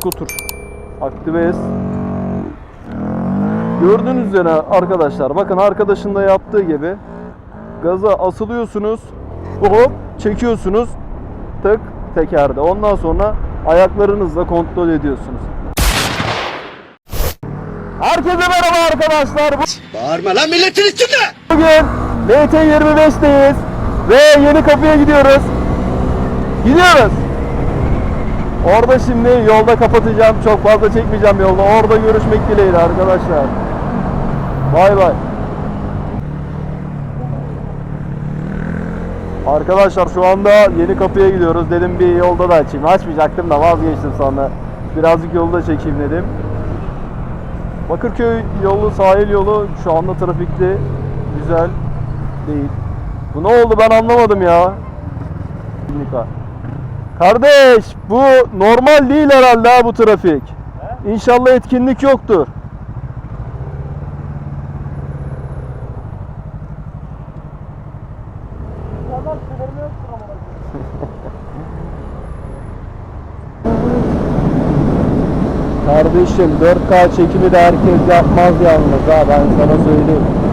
Skuter. Aktiveyiz. Gördüğünüz üzere arkadaşlar bakın arkadaşın da yaptığı gibi gaza asılıyorsunuz hop çekiyorsunuz tık tekerde ondan sonra ayaklarınızla kontrol ediyorsunuz. Herkese merhaba arkadaşlar. Bağırma lan milletin içinde! Bugün LT25'teyiz ve yeni kapıya gidiyoruz. Gidiyoruz. Orada şimdi yolda kapatacağım. Çok fazla çekmeyeceğim yolda. Orada görüşmek dileğiyle arkadaşlar. Bay bay. Arkadaşlar şu anda yeni kapıya gidiyoruz. Dedim bir yolda da açayım. Açmayacaktım da vazgeçtim sonra. Birazcık yolda çekeyim dedim. Bakırköy yolu, sahil yolu şu anda trafikli. Güzel değil. Bu ne oldu ben anlamadım ya. Nika. Kardeş bu normal değil herhalde ha bu trafik. İnşallah etkinlik yoktur. Kardeşim 4K çekimi de herkes yapmaz yalnız ha ben sana söyleyeyim.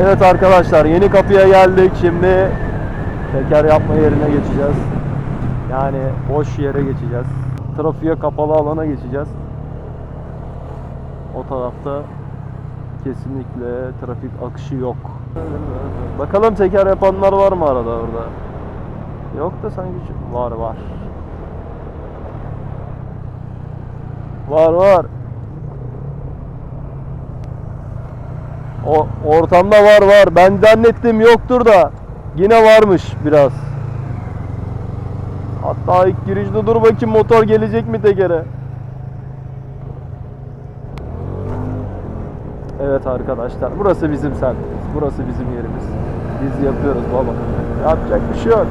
Evet arkadaşlar yeni kapıya geldik. Şimdi teker yapma yerine geçeceğiz. Yani boş yere geçeceğiz. Trafiğe kapalı alana geçeceğiz. O tarafta kesinlikle trafik akışı yok. Bakalım teker yapanlar var mı arada orada? Yok da sanki var var. Var var. O ortamda var var. Ben zannettim yoktur da yine varmış biraz. Hatta ilk girişte dur bakayım motor gelecek mi tekere. Evet arkadaşlar burası bizim semtimiz. Burası bizim yerimiz. Biz yapıyoruz baba. Yapacak bir şey yok.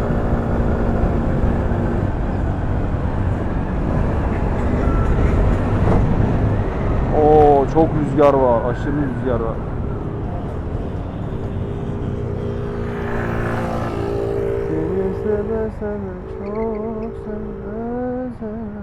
Oo çok rüzgar var. Aşırı rüzgar var. Seve seve çok seve seve.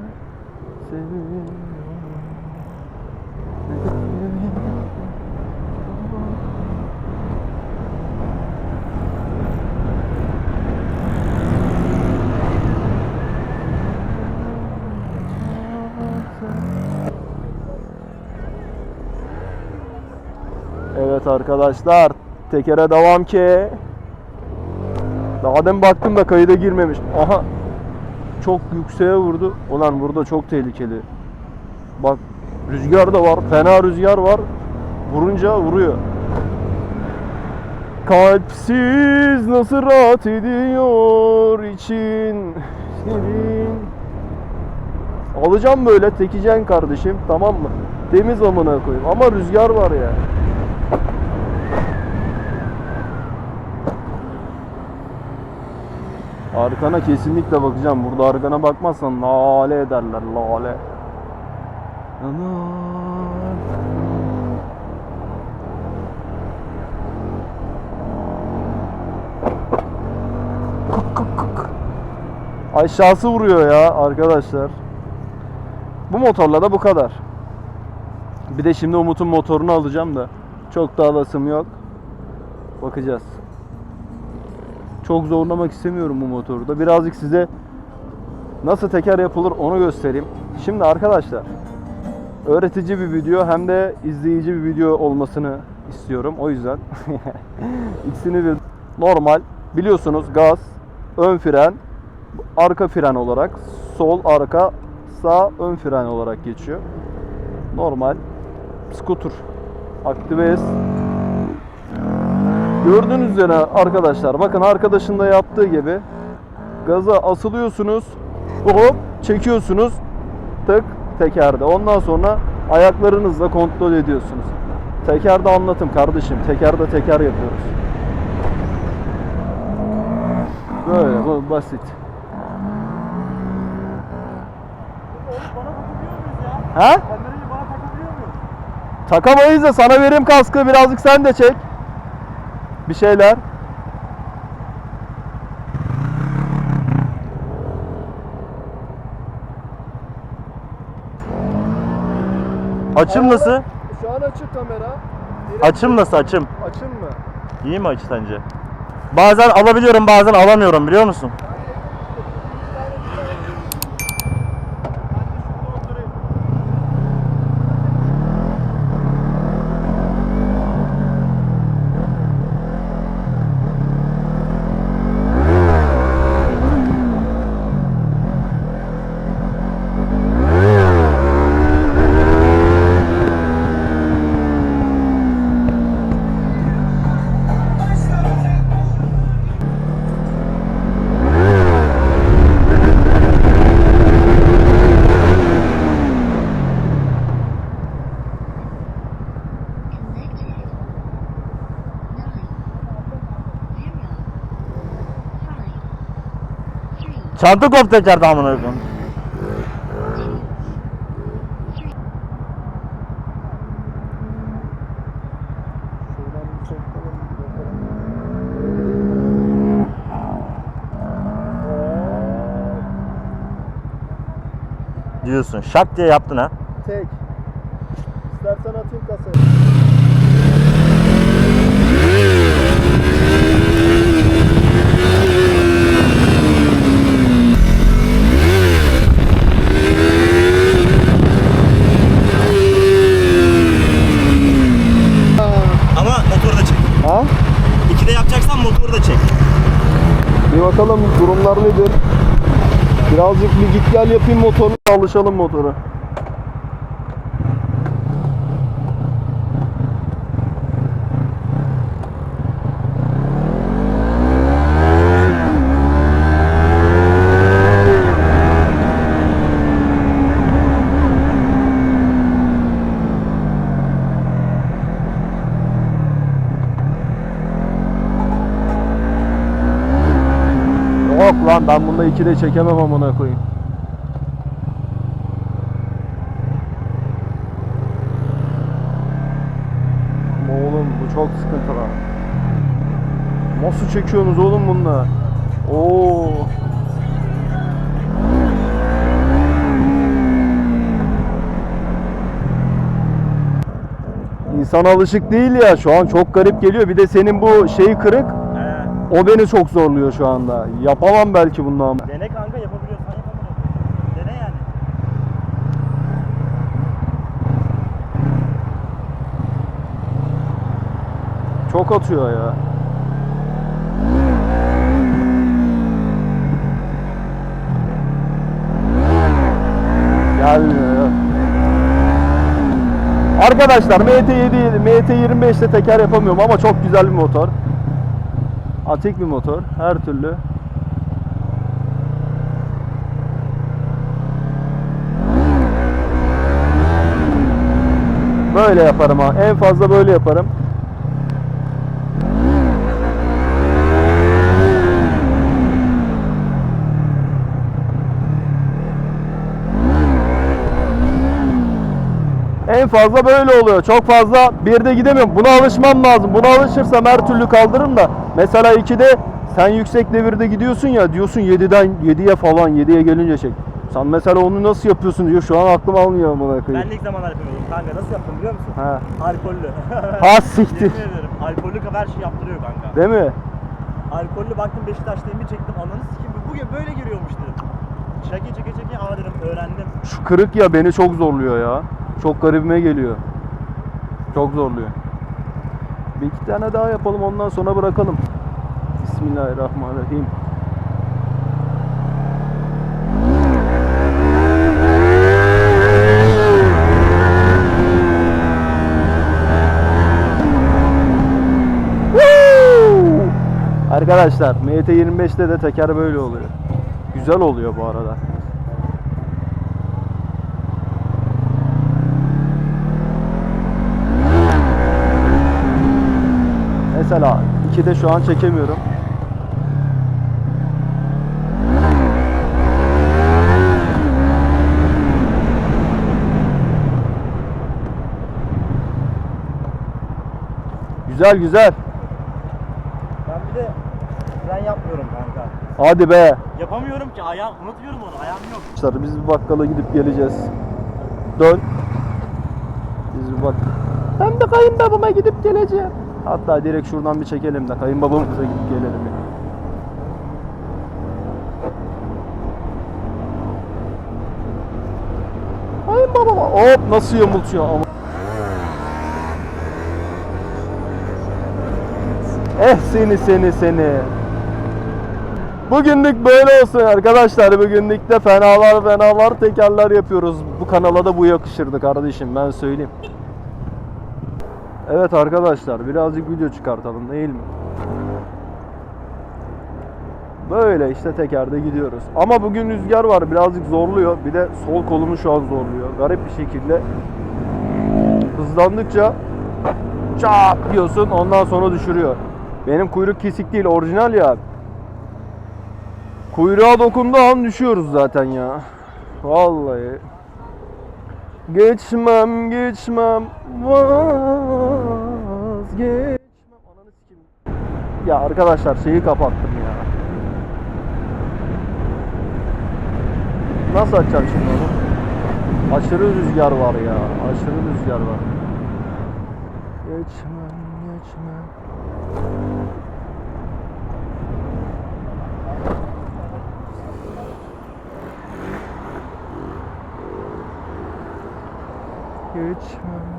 Evet arkadaşlar tekere devam ki. Daha demin baktım da kayıda girmemiş. Aha çok yükseğe vurdu. Ulan burada çok tehlikeli. Bak rüzgar da var. Fena rüzgar var. Vurunca vuruyor. Kalpsiz nasıl rahat ediyor için senin. Alacağım böyle tekeceksin kardeşim tamam mı? Temiz amına koyayım ama rüzgar var ya. Arkana kesinlikle bakacağım. Burada arkana bakmazsan lale ederler lale. Aşağısı vuruyor ya arkadaşlar. Bu motorla da bu kadar. Bir de şimdi Umut'un motorunu alacağım da çok da alasım yok. Bakacağız. Çok zorlamak istemiyorum bu motoru da. Birazcık size nasıl teker yapılır onu göstereyim. Şimdi arkadaşlar öğretici bir video hem de izleyici bir video olmasını istiyorum. O yüzden ikisini bir normal biliyorsunuz gaz, ön fren, arka fren olarak sol arka sağ ön fren olarak geçiyor. Normal scooter aktiveyiz. Gördüğünüz üzere arkadaşlar bakın arkadaşın da yaptığı gibi gaza asılıyorsunuz hop çekiyorsunuz tık tekerde ondan sonra ayaklarınızla kontrol ediyorsunuz. Tekerde anlatım kardeşim tekerde teker yapıyoruz. Böyle bu basit. Ha? Takamayız da sana vereyim kaskı birazcık sen de çek. Bir şeyler. Açım nasıl? Şu an açık kamera. Açım nasıl açım? Açın mı? İyi mi açı sence? Bazen alabiliyorum bazen alamıyorum biliyor musun? Çanta içeride amına koyayım. Diyorsun. Şak diye yaptın ha. Tek. İstersen atayım kasayı. Ama motoru da çek. Ha? İkide yapacaksan motoru da çek. Bir bakalım durumlar nedir? Birazcık bir git gel yapayım motoru. Alışalım motora. 2'de çekemem amına koyayım. Ama oğlum bu çok sıkıntı lan. Nasıl çekiyorsunuz oğlum bununla? Oo. İnsan alışık değil ya şu an çok garip geliyor. Bir de senin bu şeyi kırık. O beni çok zorluyor şu anda. Yapamam belki bundan. Dene kanka yapabiliyorsan yapabiliyorsun. Dene yani. Çok atıyor ya. Gelmiyor ya. Arkadaşlar MT7 MT25'te teker yapamıyorum ama çok güzel bir motor. Atik bir motor her türlü. Böyle yaparım ha. En fazla böyle yaparım. En fazla böyle oluyor. Çok fazla bir de gidemiyorum. Buna alışmam lazım. Buna alışırsam her türlü kaldırırım da. Mesela 2'de sen yüksek devirde gidiyorsun ya diyorsun 7'den 7'ye falan 7'ye gelince çek. Sen mesela onu nasıl yapıyorsun diyor. Şu an aklım almıyor amına Ben de ilk zamanlar yapıyordum. Kanka nasıl yaptım biliyor musun? Ha. Alkollü. Ha siktir. Yemin ederim. Alkollü her şey yaptırıyor kanka. Değil mi? Alkollü baktım Beşiktaş'tayım bir çektim ananı sikeyim bugün böyle giriyormuş dedim. Çeke çeke çeke aa dedim öğrendim. Şu kırık ya beni çok zorluyor ya. Çok garibime geliyor. Çok zorluyor. Bir iki tane daha yapalım ondan sonra bırakalım. Bismillahirrahmanirrahim. Arkadaşlar MT25'te de teker böyle oluyor. Güzel oluyor bu arada. Mesela 2'de şu an çekemiyorum. Güzel güzel. Ben bir de fren yapmıyorum kanka. Hadi be. Yapamıyorum ki ayağım unutuyorum onu ayağım yok. Arkadaşlar biz bir bakkala gidip geleceğiz. Dön. Biz bir bak. Ben de kayınbabama gidip geleceğim. Hatta direkt şuradan bir çekelim de kayınbabamıza gidip gelelim. ya. Kayınbabama hop nasıl yamultuyor ama. Eh seni seni seni. Bugünlük böyle olsun arkadaşlar. Bugünlük de fenalar fenalar tekerler yapıyoruz. Bu kanala da bu yakışırdı kardeşim ben söyleyeyim. Evet arkadaşlar birazcık video çıkartalım değil mi? Böyle işte tekerde gidiyoruz. Ama bugün rüzgar var birazcık zorluyor. Bir de sol kolumu şu an zorluyor. Garip bir şekilde hızlandıkça çat diyorsun ondan sonra düşürüyor. Benim kuyruk kesik değil orijinal ya. Kuyruğa dokunduğu an düşüyoruz zaten ya. Vallahi. Geçmem geçmem vazgeçmem. Ananı sikeyim. Ya arkadaşlar şeyi kapattım ya. Nasıl açacağım şimdi onu? Aşırı rüzgar var ya. Aşırı rüzgar var. 3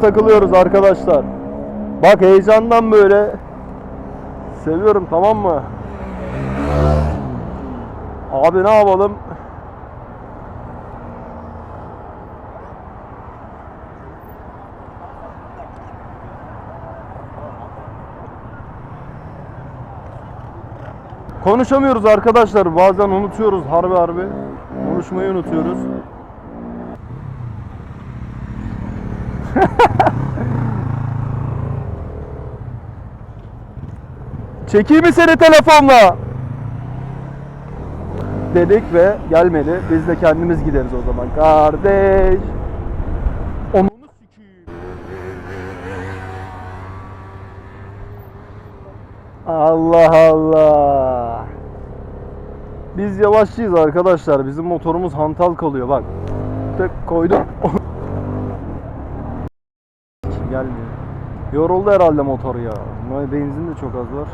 takılıyoruz arkadaşlar. Bak heyecandan böyle seviyorum tamam mı? Abi ne yapalım? Konuşamıyoruz arkadaşlar. Bazen unutuyoruz harbi harbi. Konuşmayı unutuyoruz. Çekeyim mi seni telefonla? Dedik ve gelmedi. Biz de kendimiz gideriz o zaman. Kardeş. Onu. Allah Allah. Biz yavaşçıyız arkadaşlar. Bizim motorumuz hantal kalıyor bak. Tık koydum. Gelmiyor. Yoruldu herhalde motor ya. Benzin de çok az var.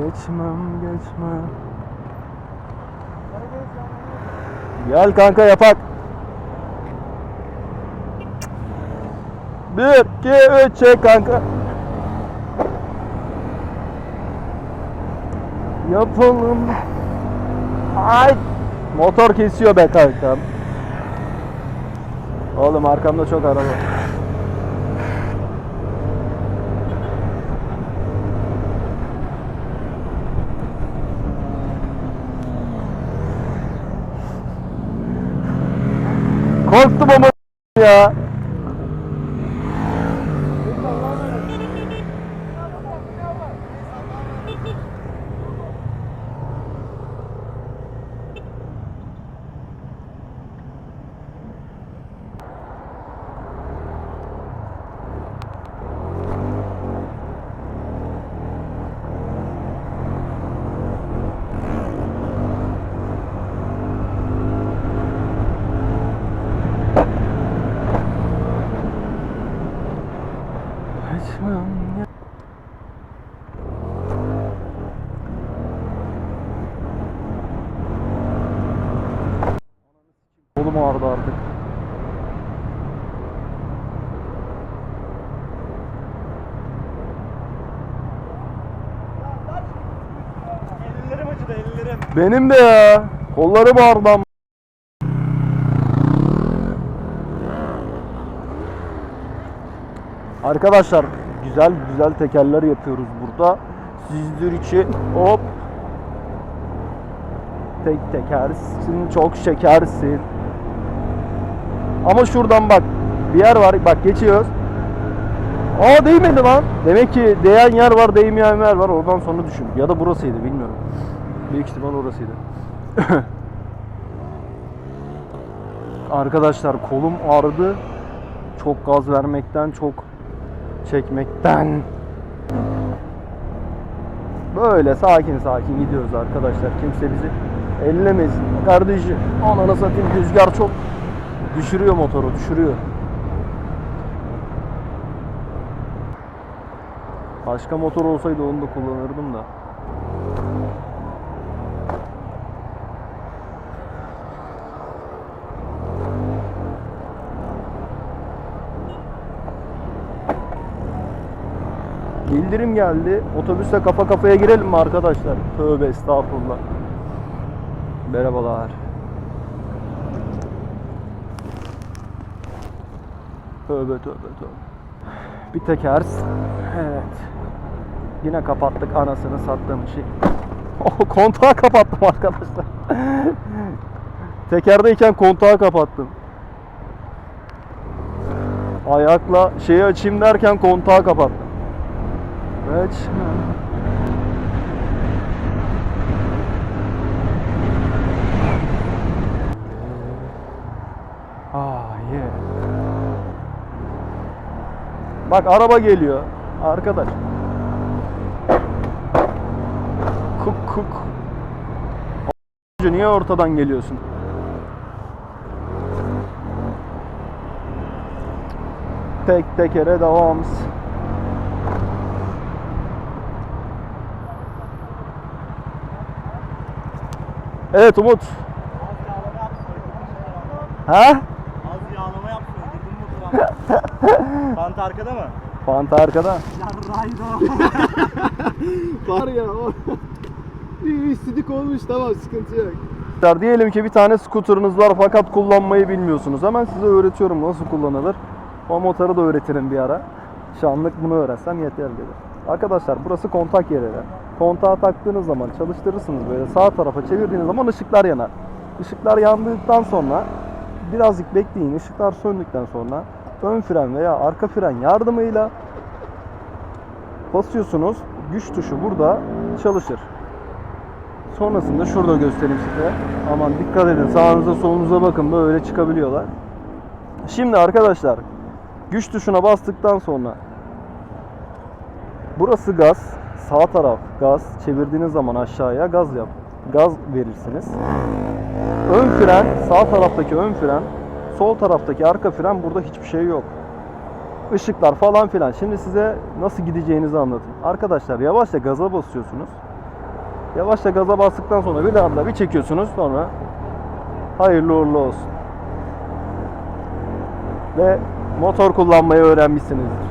Geçmem geçmem. Gel kanka yapak. Bir, iki, üç çek kanka. Yapalım. Ay. Motor kesiyor be kankam. Oğlum arkamda çok araba. Korktum ama ya. Benim de ya. Kollarım ağrıdı ama. Arkadaşlar güzel güzel tekerler yapıyoruz burada. Sizler için hop. Tek tekersin, çok şekersin. Ama şuradan bak bir yer var bak geçiyoruz. Aa değmedi lan. Demek ki değen yer var değmeyen yer var oradan sonra düşün. Ya da burasıydı bilmiyorum. Büyük ihtimal orasıydı. Arkadaşlar kolum ağrıdı. Çok gaz vermekten, çok çekmekten. Böyle sakin sakin gidiyoruz arkadaşlar. Kimse bizi ellemesin. Kardeşim ananı satayım rüzgar çok düşürüyor motoru, düşürüyor. Başka motor olsaydı onu da kullanırdım da. Bildirim geldi. Otobüste kafa kafaya girelim mi arkadaşlar? Tövbe estağfurullah. Merhabalar. Tövbe tövbe tövbe. Bir tekers. Evet. Yine kapattık anasını sattığım şey. Oh, kontağı kapattım arkadaşlar. Tekerdeyken kontağı kapattım. Ayakla şeyi açayım derken kontağı kapattım. Evet. Ah yeah. Bak araba geliyor. Arkadaş. Kuk kuk. Niye ortadan geliyorsun? Tek tekere devam. Evet Umut. Ha? Az yağlama yap soydurdum motoru. Pant arkada mı? Fanta arkada. Yarraydo. Var ya o. Bir sidik olmuş tamam sıkıntı yok. Diyelim ki bir tane skuterınız var fakat kullanmayı bilmiyorsunuz. Hemen size öğretiyorum nasıl kullanılır. O motoru da öğretirim bir ara. Şu anlık bunu öğrensem yeterli. Arkadaşlar burası kontak yeri. Kontağı taktığınız zaman çalıştırırsınız böyle sağ tarafa çevirdiğiniz zaman ışıklar yanar. Işıklar yandıktan sonra birazcık bekleyin. Işıklar söndükten sonra ön fren veya arka fren yardımıyla basıyorsunuz. Güç tuşu burada çalışır. Sonrasında şurada göstereyim size. Aman dikkat edin sağınıza solunuza bakın böyle çıkabiliyorlar. Şimdi arkadaşlar güç tuşuna bastıktan sonra burası gaz, sağ taraf gaz. Çevirdiğiniz zaman aşağıya gaz yap. Gaz verirsiniz. Ön fren, sağ taraftaki ön fren, sol taraftaki arka fren burada hiçbir şey yok. Işıklar falan filan. Şimdi size nasıl gideceğinizi anlatayım. Arkadaşlar yavaşça gaza basıyorsunuz. Yavaşça gaza bastıktan sonra bir anda bir çekiyorsunuz sonra hayırlı uğurlu olsun. Ve motor kullanmayı öğrenmişsinizdir.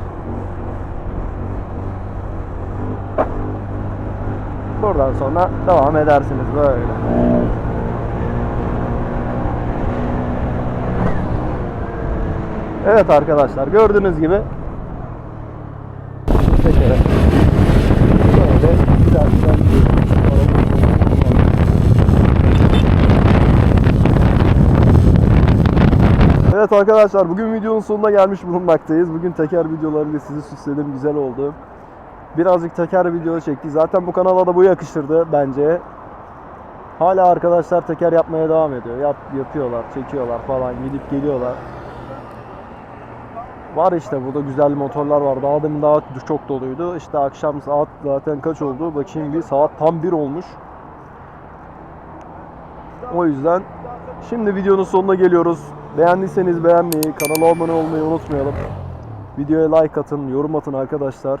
Buradan sonra devam edersiniz böyle. Evet arkadaşlar gördüğünüz gibi tekere böyle Evet arkadaşlar bugün videonun sonuna gelmiş bulunmaktayız. Bugün teker videolarıyla sizi süsledim. Güzel oldu. Birazcık teker video çekti. Zaten bu kanala da bu yakışırdı bence. Hala arkadaşlar teker yapmaya devam ediyor. Yap, yapıyorlar, çekiyorlar falan, gidip geliyorlar. Var işte burada güzel motorlar var. Daha demin daha çok doluydu. İşte akşam saat zaten kaç oldu? Bakayım bir saat tam 1 olmuş. O yüzden şimdi videonun sonuna geliyoruz. Beğendiyseniz beğenmeyi, kanala abone olmayı unutmayalım. Videoya like atın, yorum atın arkadaşlar.